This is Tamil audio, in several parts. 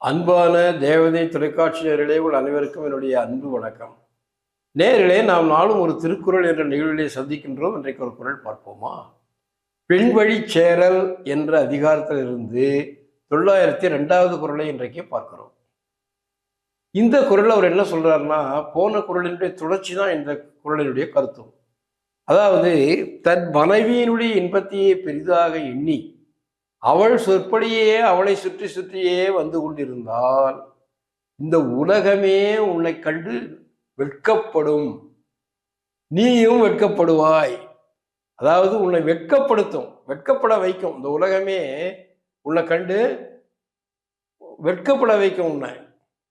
அன்பான தேவதை தொலைக்காட்சி நேரிலே உள்ள அனைவருக்கும் என்னுடைய அன்பு வணக்கம். நேரிலே நாம் நாளும் ஒரு திருக்குறள் என்ற நிகழ்விலே சந்திக்கின்றோம். இன்றைக்கு ஒரு குறள் பார்ப்போமா? பெண்வழி சேரல் என்ற அதிகாரத்திலிருந்து தொள்ளாயிரத்தி ரெண்டாவது குறளை இன்றைக்கு பார்க்கிறோம். இந்த குரல் அவர் என்ன சொல்றாருன்னா போன குறளினுடைய தொடர்ச்சி தான் இந்த குறளினுடைய கருத்தும். அதாவது தன் மனைவியினுடைய இன்பத்தையே பெரிதாக எண்ணி அவள் சொற்படியே அவளை சுற்றி சுற்றியே வந்து கொண்டிருந்தால் இந்த உலகமே உன்னை கண்டு வெட்கப்படும். நீயும் வெட்கப்படுவாய். அதாவது உன்னை வெட்கப்படுத்தும் வெட்கப்பட வைக்கும். இந்த உலகமே உன்னை கண்டு வெட்கப்பட வைக்கும் உன்னை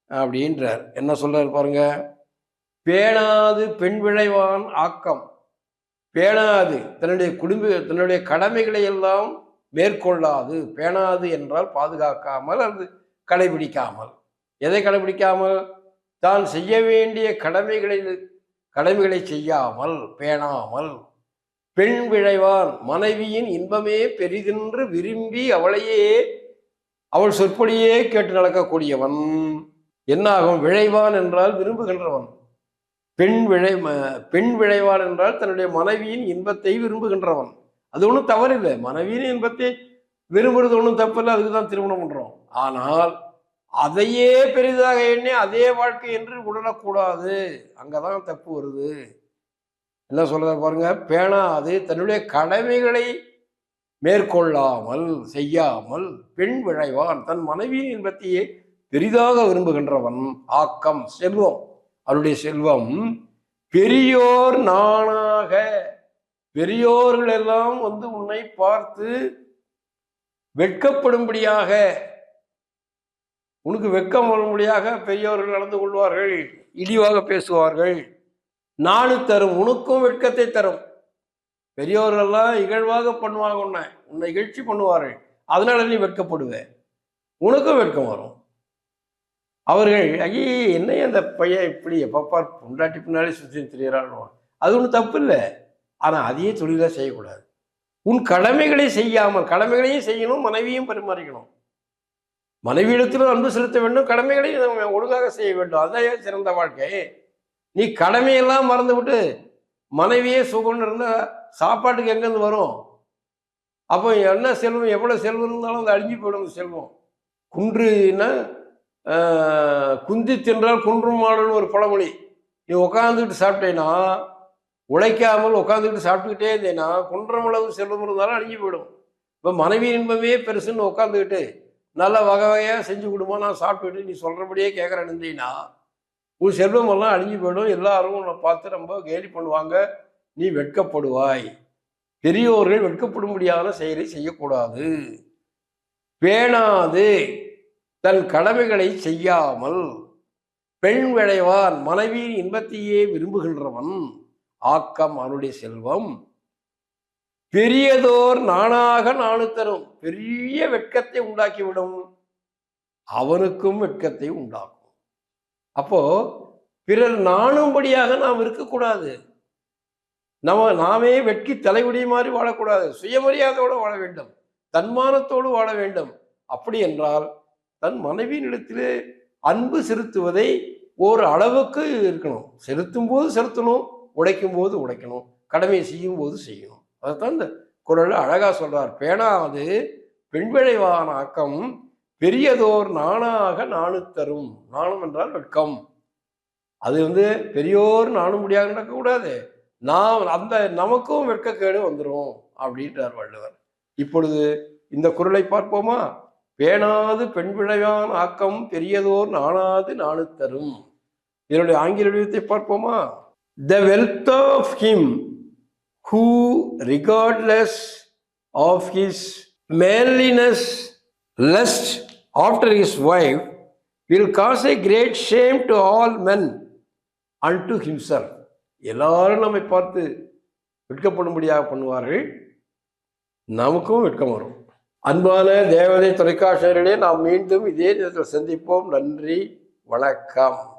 அப்படின்றார். என்ன சொல்றாரு பாருங்க? பேணாது பெண் விளைவான் ஆக்கம். பேணாது. தன்னுடைய குடும்ப தன்னுடைய கடமைகளை எல்லாம் மேற்கொள்ளாது பேணாது என்றால் பாதுகாக்காமல் அல்லது கடைபிடிக்காமல். எதை கடைபிடிக்காமல்? தான் செய்ய வேண்டிய கடமைகளை கடமைகளை செய்யாமல் பேணாமல். பெண் விழைவான் மனைவியின் இன்பமே பெரிதென்று விரும்பி அவளையே அவள் சொற்பொழியே கேட்டு நடக்கக்கூடியவன். என்னாகும் விழைவான் என்றால் விரும்புகின்றவன். பெண் விழை பெண் விழைவான் என்றால் தன்னுடைய மனைவியின் இன்பத்தை விரும்புகின்றவன். அது ஒன்றும் தவறில்லை. மனைவியின் இன்பத்தை விரும்புறது ஒன்றும் தப்பில்லை. அதுக்கு தான் திருமணம் பண்ணுறோம் ஆனால் அதையே பெரிதாக எண்ணி அதே வாழ்க்கை என்று உடனக்கூடாது அங்கதான் தப்பு வருது. என்ன சொல்கிறத பாருங்க. பேணாது தன்னுடைய கடமைகளை மேற்கொள்ளாமல் செய்யாமல் பெண் விழைவான் தன் மனைவியின் இன்பத்தையே பெரிதாக விரும்புகின்றவன். ஆக்கம் செல்வம். அவருடைய செல்வம் பெரியோர் நானாக பெரியோர்கள் எல்லாம் வந்து உன்னை பார்த்து வெட்கப்படும்படியாக உனக்கு வெட்கம் வரும்படியாக பெரியோர்கள் நடந்து கொள்வார்கள் இழிவாக பேசுவார்கள். நாடு தரும் உனக்கும் வெட்கத்தை தரும். பெரியோர்கள்லாம் இகழ்வாக பண்ணுவாங்க உன்னை உன்னை இகழ்ச்சி பண்ணுவார்கள். அதனால நீ வெட்கப்படுவ. உனக்கும் வெட்கம் வரும். அவர்கள் ஐயே என்ன அந்த பையன் இப்படி எப்பப்பார் பொண்டாட்டி பின்னாலே சுற்றி திரியிறான்னு அது ஒன்றும் தப்பு இல்லை. ஆனால் அதையே தொழிலாக செய்யக்கூடாது. உன் கடமைகளை செய்யாமல் கடமைகளையும் செய்யணும் மனைவியும் பரிமாறிக்கணும். மனைவியிடத்திலும் அன்பு செலுத்த வேண்டும் கடமைகளையும் நம்ம ஒழுங்காக செய்ய வேண்டும். அதான் சிறந்த வாழ்க்கை? நீ கடமையெல்லாம் மறந்து விட்டு மனைவியே சுகம்னு இருந்தால் சாப்பாட்டுக்கு எங்கேருந்து வரும்? அப்போ என்ன செல்வம் எவ்வளோ செல்வம் இருந்தாலும் அது அழிஞ்சு போயிடும் செல்வம். குன்றுன்னா குந்தி தின்றால் குன்றும் மாடல்னு ஒரு பழமொழி. நீ உட்காந்துக்கிட்டு சாப்பிட்டேன்னா உழைக்காமல் உட்காந்துக்கிட்டு சாப்பிட்டுக்கிட்டே இருந்தேன்னா குன்றமளவு செல்வம் இருந்தாலும் அழிஞ்சு போயிடும். இப்போ மனைவி இன்பமே பெருசுன்னு உட்காந்துக்கிட்டு நல்ல வகை வகையாக செஞ்சு கொடுமா நான் சாப்பிட்டுக்கிட்டு நீ சொல்கிறபடியே கேட்குறேன் இருந்தீங்கன்னா உன் செல்வமெல்லாம் அழிஞ்சு போயிடும். எல்லாரும் உன்னை பார்த்து ரொம்ப கேலி பண்ணுவாங்க. நீ வெட்கப்படுவாய். பெரியோர்கள் வெட்கப்படும்படியான செயலை செய்யக்கூடாது. பேணாது. தன் கடமைகளை செய்யாமல். பெண் விளைவான். மனைவியின் இன்பத்தையே விரும்புகின்றவன். ஆக்கம் அவனுடைய செல்வம். பெரியதோர் நானாக நானு தரும். பெரிய வெட்கத்தை உண்டாக்கிவிடும். அவனுக்கும் வெட்கத்தை உண்டாக்கும். அப்போ பிறர் நாணும்படியாக நாம் இருக்கக்கூடாது. நம்ம நாமே வெட்கி தலைகுடி மாதிரி வாழக்கூடாது. சுயமரியாதையோடு வாழ வேண்டும். தன்மானத்தோடு வாழ வேண்டும். அப்படி என்றால் தன் மனைவியினிடத்திலே அன்பு செலுத்துவதை ஒரு அளவுக்கு இருக்கணும். செலுத்தும் போது செலுத்தணும். உடைக்கும் போது உடைக்கணும் கடமையை செய்யும் போது செய்யணும். அதைத்தான் இந்த குரல் அழகா சொல்றார். பேணாது பெண் விளைவான ஆக்கம் பெரியதோர் நாணாக நானு தரும். நாணம் என்றால் வெட்கம். அது வந்து பெரியோர் நானும் முடியாது நடக்கக்கூடாது. நாம் அந்த நமக்கும் வெட்கக்கேடு வந்துடும் அப்படின்றார் வள்ளுவர். இப்பொழுது இந்த குரலை பார்ப்போமா? பேணாது பெண் விளைவான் ஆக்கம் பெரியதோர் நாணாது நாணு தரும். இதனுடைய ஆங்கில வடிவத்தை பார்ப்போமா? The wealth of him who regardless of his manliness lest after his wife will cause a great shame to all men and to ஹிம்சர் எல்லாரும் நம்மை பார்த்து வெட்கப்படும்படியாக பண்ணுவார்கள். நமக்கும் வெட்கம் வரும். அன்பான தேவதை தொலைக்காட்சியர்களே நாம் மீண்டும் இதே நேரத்தில் சந்திப்போம். நன்றி வணக்கம்.